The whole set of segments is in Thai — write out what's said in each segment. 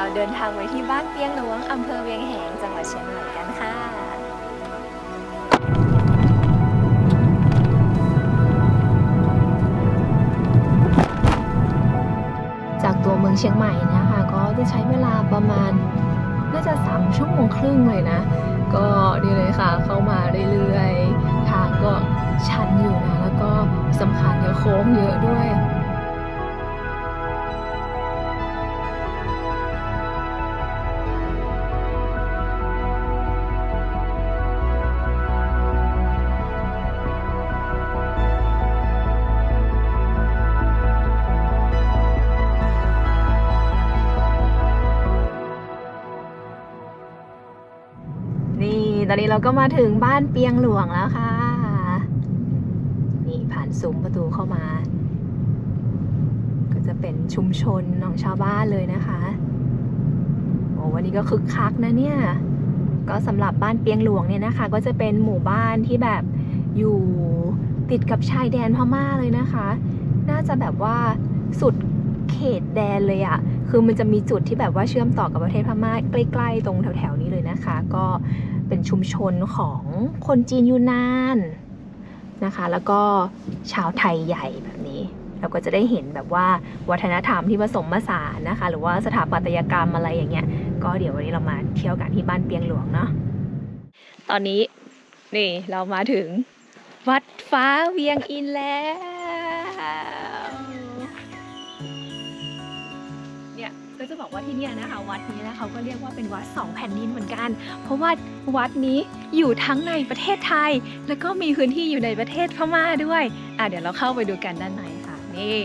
เราเดินทางไปที่บ้านเปียงหลวงอำเภอเวียงแหงจังหวัดเชียงใหม่กันค่ะจากตัวเมืองเชียงใหม่นะคะก็จะใช้เวลาประมาณน่าจะสามชั่วโมงครึ่งเลยนะ ก็ดีเลยค่ะ เข้ามาเรื่อยๆ ทางก็ชันอยู่นะ แล้วก็สำคัญเนี่ยโค้งเยอะด้วย ตอนนี้เราก็มาถึงบ้านเปียงหลวงแล้วค่ะ นี่ผ่านซุ้มประตูเข้ามา ก็จะเป็นชุมชนของชาวบ้านเลยนะคะโอ้วันนี้ก็คึกคักนะเนี่ย ก็สำหรับบ้านเปียงหลวงเนี่ยนะคะ ก็จะเป็นหมู่บ้านที่แบบอยู่ติดกับชายแดนพม่าเลยนะคะ น่าจะแบบว่าสุดเขตแดนเลยอะ่ะคือมันจะมีจุดที่แบบว่าเชื่อมต่อกับประเทศพม่าใกล้ ๆ ตรงแถวๆนี้เลยนะคะ ก็ เป็นชุมชนของคนจีนยูนานนะคะ แล้วก็ชาวไทยใหญ่แบบนี้ เราก็จะได้เห็นแบบว่าวัฒนธรรมที่ผสมผสานนะคะ หรือว่าสถาปัตยกรรมอะไรอย่างเงี้ย ก็เดี๋ยววันนี้เรามาเที่ยวกันที่บ้านเปียงหลวงเนาะ ตอนนี้นี่เรามาถึงวัดฟ้าเวียงอินแล้ว จะบอกว่าที่นี่นะคะ วัดนี้นะเขาก็เรียกว่าเป็นวัดสองแผ่นดินเหมือนกัน เพราะว่าวัดนี้อยู่ทั้งในประเทศไทย แล้วก็มีพื้นที่อยู่ในประเทศพม่าด้วยอะเดี๋ยวเราเข้าไปดูกันด้านในค่ะนี่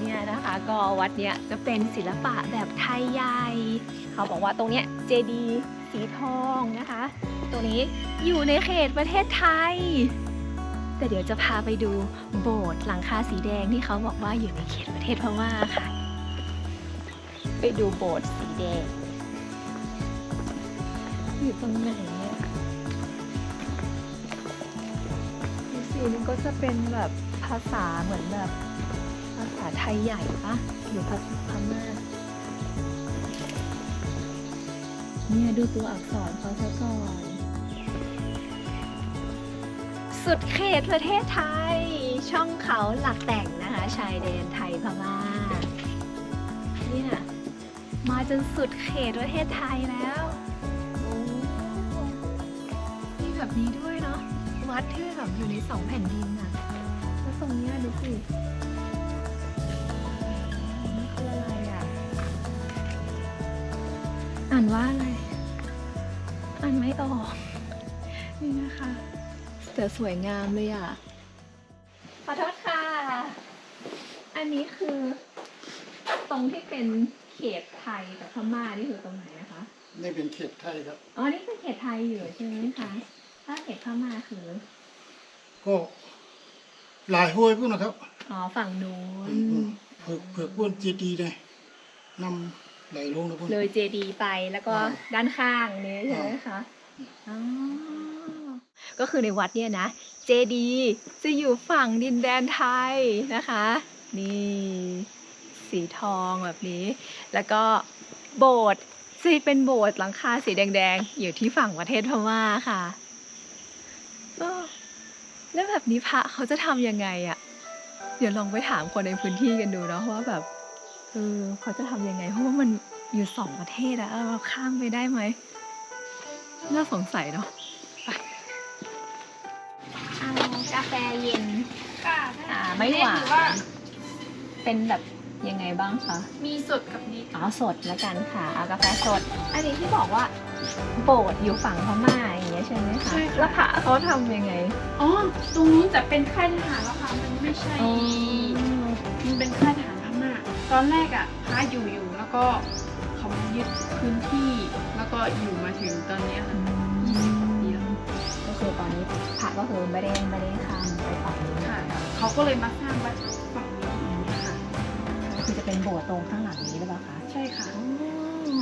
เนี่ยนะคะก็วัดเนี้ยจะเป็นศิลปะแบบไทยใหญ่เขาบอกว่าตรงเนี้ยเจดีสีทองนะคะตรงนี้อยู่ในเขตประเทศไทยแต่เดี๋ยวจะพาไปดูโบสถ์หลังคาสีแดงที่เขาบอกว่าอยู่ในเขตประเทศพม่าค่ะ ไปดูโบสถ์สีแดง อยู่ตรงไหนอะดูสิมันก็จะเป็นแบบภาษาเหมือนแบบภาษาไทยใหญ่ปะหรือภาษาพม่าเนี่ยดูตัวอักษรเขาซะก่อน สุดเขตประเทศไทย ช่องเขาหลักแต่งนะคะ ชายแดนไทยพม่าเนี่ย มาจนสุดเขตประเทศไทยแล้วมีแบบนี้ด้วยเนาะวัดที่แบบอยู่ในสองแผ่นดินอะแล้วตรงนี้ดูสิคืออะไรอะอ่านว่าอะไรอ่านไม่ออก นี่นะคะแต่สวยงามเลยอะขอโทษค่ะ อันนี้คือตรงที่เป็น เขตไทยกับพม่านี่คือตรงไหนนะคะ นี่เป็นเขตไทยครับ อ๋อ นี่เป็นเขตไทยอยู่ใช่ไหมคะ ถ้าเขตพม่าคือ ก็หลายห้วยพวกนะครับ อ๋อ ฝั่งนู้นเผือกเผือกบ้วนจีดีเลยนำไหลลงนะพวกเลยเจดีไปแล้วก็อ่าด้านข้างนี้ใช่ไหมคะ อ๋อ ก็คือในวัดเนี่ยนะ เจดีจะอยู่ฝั่งดินแดนไทยนะคะ นี่ สีทองแบบนี้ แล้วก็โบสถ์จะเป็นโบสถ์หลังคาสีแดงๆ อยู่ที่ฝั่งประเทศพม่าค่ะแล้วแบบนี้พระเขาจะทำยังไงอะ่ะเดี๋ยวลองไปถามคนในพื้นที่กันดูเนาะว่าแบบเออเขาจะทำยังไง เพราะว่ามันอยู่สองประเทศอะเออเราข้ามไปได้ไหมน่าสงสัยเนาะไปกาแฟเย็น ค่ะ อ่าไม่หวาน เป็นแบบ ยังไงบ้างคะ มีสดกับนี้อ๋อสดแล้วกันค่ะเอากาแฟสด อันนี้ที่บอกว่าโบสถ์อยู่ฝั่งพม่าอย่างเงี้ยใช่ไหมคะใช่แล้วพค่ะระเขาทำยังไง อ๋อ ตรงนู้นจะเป็นค่ายทหารแล้วค่ะ มันไม่ใช่ มันเป็นค่ายทหารพม่า ตอนแรกอะพระอยู่อยู่แล้วก็เขามายึดพื้นที่ แล้วก็อยู่มาถึงตอนเนี้ยค่ะ20ปีแล้ว ก็คือตอนนี้พระก็คือไม่ได้ไม่ได้ข้ามไปฝั่งนี้ค่ะ เขาก็เลยมาสร้างวัดฝั่ง โบสถ์ตรงข้างหลังนี้หรือเปล่าคะใช่ค่ะอ๋อ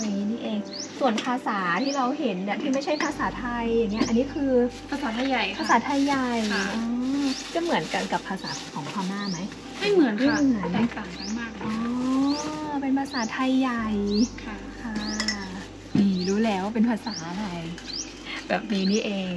อย่างนี้นี่เอง ส่วนภาษาที่เราเห็นเนี่ยที่ไม่ใช่ภาษาไทยอย่างเงี้ยอันนี้คือภาษาไทยใหญ่ค่ะภาษาไทยใหญ่ค่ะ อ๋อจะเหมือนกันกับภาษาของพม่าไหม ไม่เหมือนค่ะไม่เหมือน แตกต่างกันมากเลอ๋ยอเป็นภาษษาไทยใหญ่ ค่ะ ค่ะนี่รู้แล้วว่าเป็นภาษาอะไร แบบนี้นี่เอง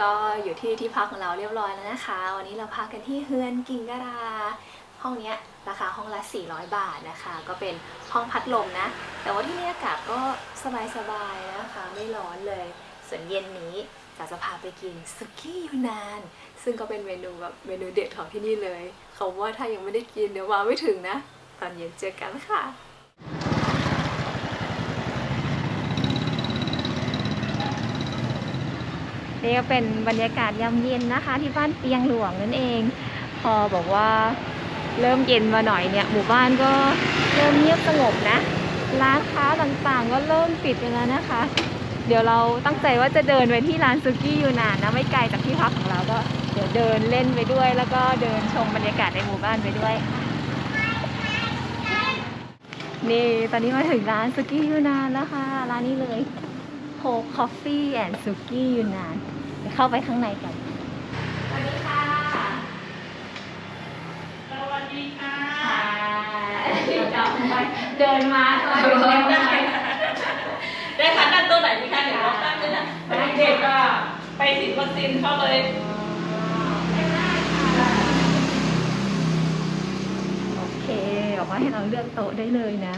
ก็อยู่ที่ที่พักของเราเรียบร้อยแล้วนะคะ วันนี้เราพักกันที่เฮือนกิงกะรา ห้องเนี้ยราคาห้องละ 400 บาทนะคะ ก็เป็นห้องพัดลมนะ แต่ว่าที่นี่อากาศก็สบายๆนะคะ ไม่ร้อนเลย ส่วนเย็นนี้จะจะพาไปกินสุกี้ยูนาน ซึ่งก็เป็นเมนูแบบเมนูเด็ดของที่นี่เลย เขาว่าถ้ายังไม่ได้กินเดี๋ยวมาไม่ถึงนะ ตอนเย็นเจอกันค่ะ นี่ก็เป็นบรรยากาศยามเย็นนะคะ ที่บ้านเปียงหลวงนั่นเอง พอบอกว่าเริ่มเย็นมาหน่อยเนี่ย หมู่บ้านก็เริ่มเงียบสงบนะ ร้านค้าต่างๆ ก็เริ่มปิดไปแล้วนะคะ เดี๋ยวเราตั้งใจว่าจะเดินไปที่ร้านซุกี้ยูนานนะไม่ไกลจากที่พักของเราก็เดี๋ยวเดินเล่นไปด้วย แล้วก็เดินชมบรรยากาศในหมู่บ้านไปด้วยนี่ตอนนี้มาถึงร้านซุกี้ยูนานแล้วค่ะ ร้านนี้เลยโฮคอฟฟี่แอนด์ซุกี้ยูนาน ดี๋ยวเข้าไปข้างในกัน สวัสดีค่ะ สวัสดีค่ะเดินมาตอนเดินมาได้คะนั่นตัวไหนดีคะเดี๋ยวเราตั้งด้วยนะเด็กๆอะไปฉีดวัคซีนเข้าเลยโอเคบอกว่าให้เราเลือกโต๊ะได้เลยนะ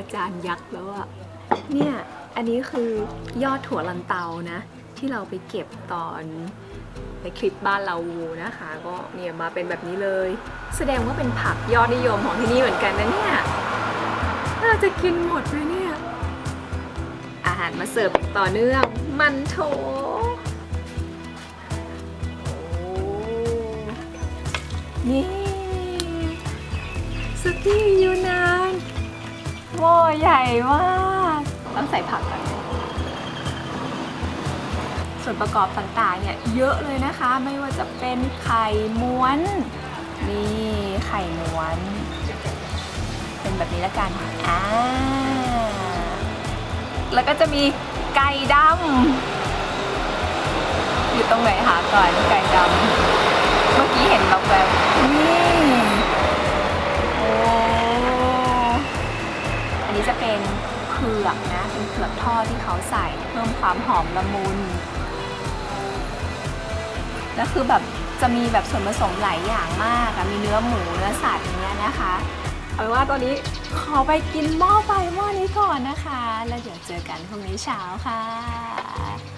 ก็จานยักษ์แล้วอะเนี่ยอันนี้คือยอดถั่วลันเตานะ ที่เราไปเก็บตอนในคลิปบ้านเราวูนะคะ ก็เนี่ยมาเป็นแบบนี้เลย แสดงว่าเป็นผักยอดนิยมของที่นี่เหมือนกันนะเนี่ยน่าจะกินหมดเลยเนี่ย อาหารมาเสิร์ฟต่อเนื่อง มันโถโอ้นี่สุกี้ยูน หม้อใหญ่มากต้องใส่ผักก่อนส่วนประกอบต่างๆเนี่ยเยอะเลยนะคะ ไม่ว่าจะเป็นไข่ม้วน นี่ไข่ม้วน เป็นแบบนี้แล้วกันอ่าแล้วก็จะมีไก่ดำอยู่ตรงไหนหาก่อนไก่ดำ ที่เขาใส่เพิ่มความหอมละมุน แล้วคือแบบจะมีแบบส่วนผสมหลายอย่างมากมีเนื้อหมูเนื้อสัตว์อย่างเงี้ยนะคะ เอาเป็นว่าตอนนี้ขอไปกินหม้อไฟหม้อนี้ก่อนนะคะ แล้วเดี๋ยวเจอกันพรุ่งนี้เช้าค่ะ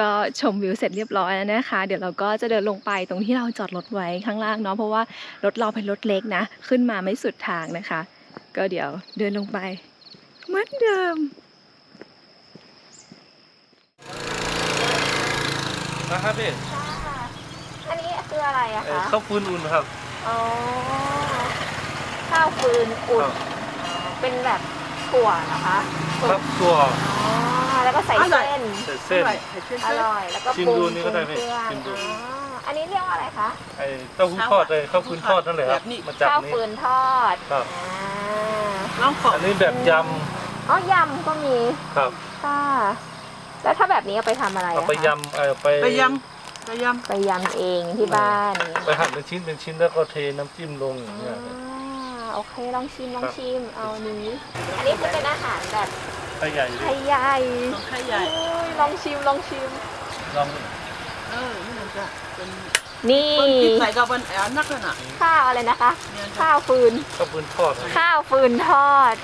ก็ชมวิวเสร็จเรียบร้อยแล้วนะคะ เดี๋ยวเราก็จะเดินลงไปตรงที่เราจอดรถไว้ข้างล่างเนาะเพราะว่ารถเราเป็นรถเล็กนะ ขึ้นมาไม่สุดทางนะคะ ก็เดี๋ยวเดินลงไปเหมือนเดิมนะครับพี่อันนี้คืออะไรอะเอ่อคะข้าวฟืนอุ่นครับอ๋อข้าวฟืนอุ่นครับเป็นแบบถั่วนะคะครับตัวอ๋อ แล้วก็ใส่เส้นใส่เส้น อร่อย แล้วก็ชิมปรุงดูนี่ก็ได้ปรุงพี่เครื่องชิมดู อ๋ออันนี้เรียกว่าอะไรคะ ไอ้เต้าหู้ทอดเลยข้าวฟืนทอดนั่นแหละครับมาจากข้าวนี้ ฟืนทอดครับ อ่าน้องขออันนี้แบบยอ๋อยำก็มีำครับค่ะ แล้วถ้าแบบนี้เอาไปทำอะไรเอาอะไปคะยำเอ่อไปไปยำไปยไปยำเองที่บ้านอย่างเงี้ยไปหั่นเป็นชิ้นเป็นชิ้นแล้วก็เทน้ำจิ้มลงอย่างเงี้ย อ่าโอเคลองชิมลองครับ ชิม เอาอันนี้ อันนี้คือเป็นอาหารแบบ ไปใหญ่ไทดิยใหญ่ำต้องไข่ใหญ่ โอ้ยลองชิมลองชิม ลองเออนี่มันจะเป็นนี่คนที่ใส่กับมันแอนนักเลยน่ะข้าวอะไรนะคะ เนี่ยจะข้าวฟืน ข้าวฟืนทอดครับข้าวฟืนทอด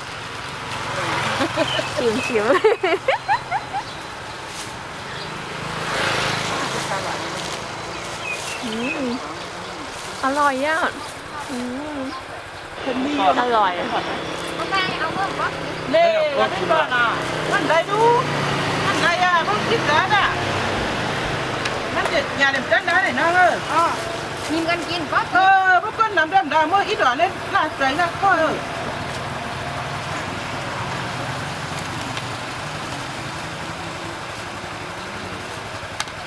ชิมชิมอืมอร่อยอะอืม ทอดอร่อย เล่แล้วที่บ้านอะมันได้ดูมันได้อะมันคิดได้อะมันจะอย่าเด็มกันได้เลยนะเอออ๋อมีกันกินปั๊บเออพวกคนน้ำดำดำเมื่ออีดอกเล่นน่าใจน่าข้อเออ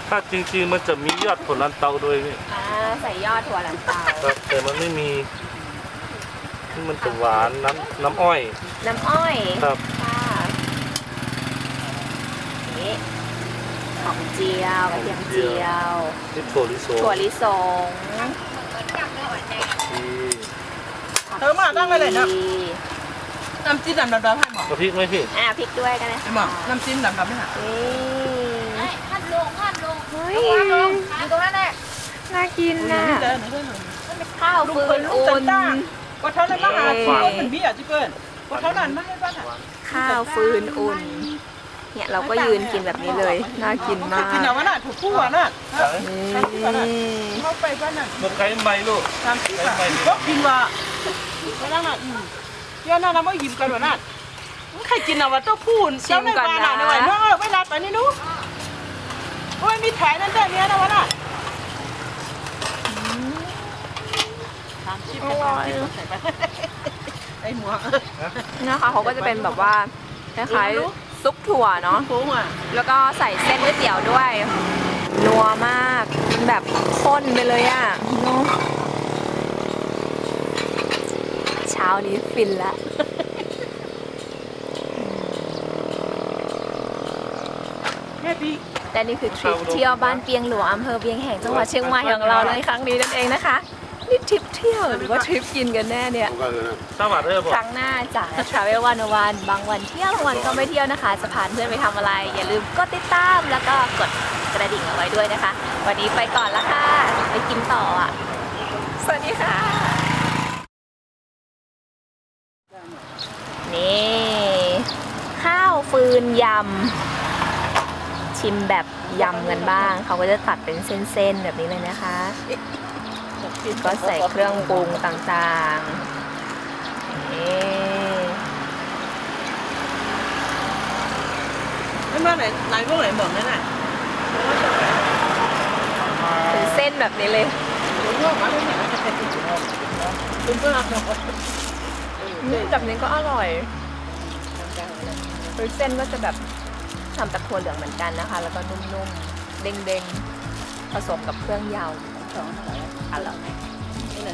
ถ้าจริงๆมันจะมียอดผลลันเตาด้วยนี่อ่าใส่ยอดถั่วลันเตาครับแต่มันไม่มีที่ มันจะหวานน้ำน้ำอ้อยน้ำอ้อยครับค่ะนี่หอมเจียวกระเทียมเจียวนี่ถั่วลิสงถั่วลิสงที่เออมาตั้งไว้เลยนะดีน้ำจิ้มดำดำดำให้หมอกระพริกไหมพี่อ่าพริกด้วยกันนะให้หมอน้ำจิ้มดำดำให้หน่ะนี่พัดลงพัดลงเฮ้ยอยู่ตรงนั้นแหละน่ากินน่ะนี่ได้ไหนได้หน่อยข้าวลูกฟืเปิ้นลลูกอุ่นต่างๆ ว่าเท่านั้นมาหาที่ว่าเป็นเบี้ยที่เปิ้ลว่าเท่านั้นมาให้บ้านอะข้าวฟืนอุ่น เนี่ยเราก็ยืนกินแบบนี้เลย น่ากินมากกินเอาวะน่ะถูกคู่อะน่ะนี่เข้าไปบ้านน่ะมันไก่ไหมลูกตามที่ว่าก็กินว่าก็นั่งน่ะอืมเดี๋ยวน่ะเราไม่ยิ้มกันวะน่ะใครกินเอาวะเต้าพูนเจ้าในบ้านน่ะในวันเนาะเวลาไปนี่นู้โอ้ยมีแถนั่นได้เนี่ยนะวะน่ะตาม ชิปไปตามชิปใส่ไปไอ้หมวกนะคะเขาก็จะเป็นแบบว่าคล้ายๆซุปถั่วเนาะโค้งอะแล้วก็ใส่เส้นก๋วยเตี๋ยวด้วยนัวมากมันแบบข้นไปเลยอะ่ะเนอะเช้านี้ฟินละแม่พี่และนี่คือทริปเที่ยวบ้านเปียงหลวงอำเภอเวียงแห่งจังหวัดเชียงใหม่ของเราในครั้งนี้นั่นเองนะคะ นี่ทริปเที่ยวหรือว่าทริปกินกันแน่เนี่ย สวัสดีครับครั้งหน้าจาก Travel วันวันบางวันเที่ยวบางวันก็ไม่เที่ยวนะคะ จะพาเพื่อนไปทำอะไร อย่าลืมกดติดตามแล้วก็กดกระดิ่งเอาไว้ด้วยนะคะ วันนี้ไปก่อนละค่ะ ไปกินต่ออะ สวัสดีค่ะ นี่ ข้าวฟืนยำ ชิมแบบยำกันบ้าง เขาก็จะตัดเป็นเส้นๆ แบบนี้เลยนะคะ ก็ใส่เครื่องปรุงต่างๆนี่ไม่มาไหนไหนพวกไหนเหมืองนั่นน่ะเป็นเส้นแบบนี้เลยคุณพ่อมาเลยคุณพ่อมาแบบนี้ก็อร่อยคือเส้นก็จะแบบทำจากถั่วเหลืองเหมือนกันนะคะ แล้วก็นุ่มๆ เด้งๆ ผสมกับเครื่องยำอ সমস্যা হয় খালাম এনে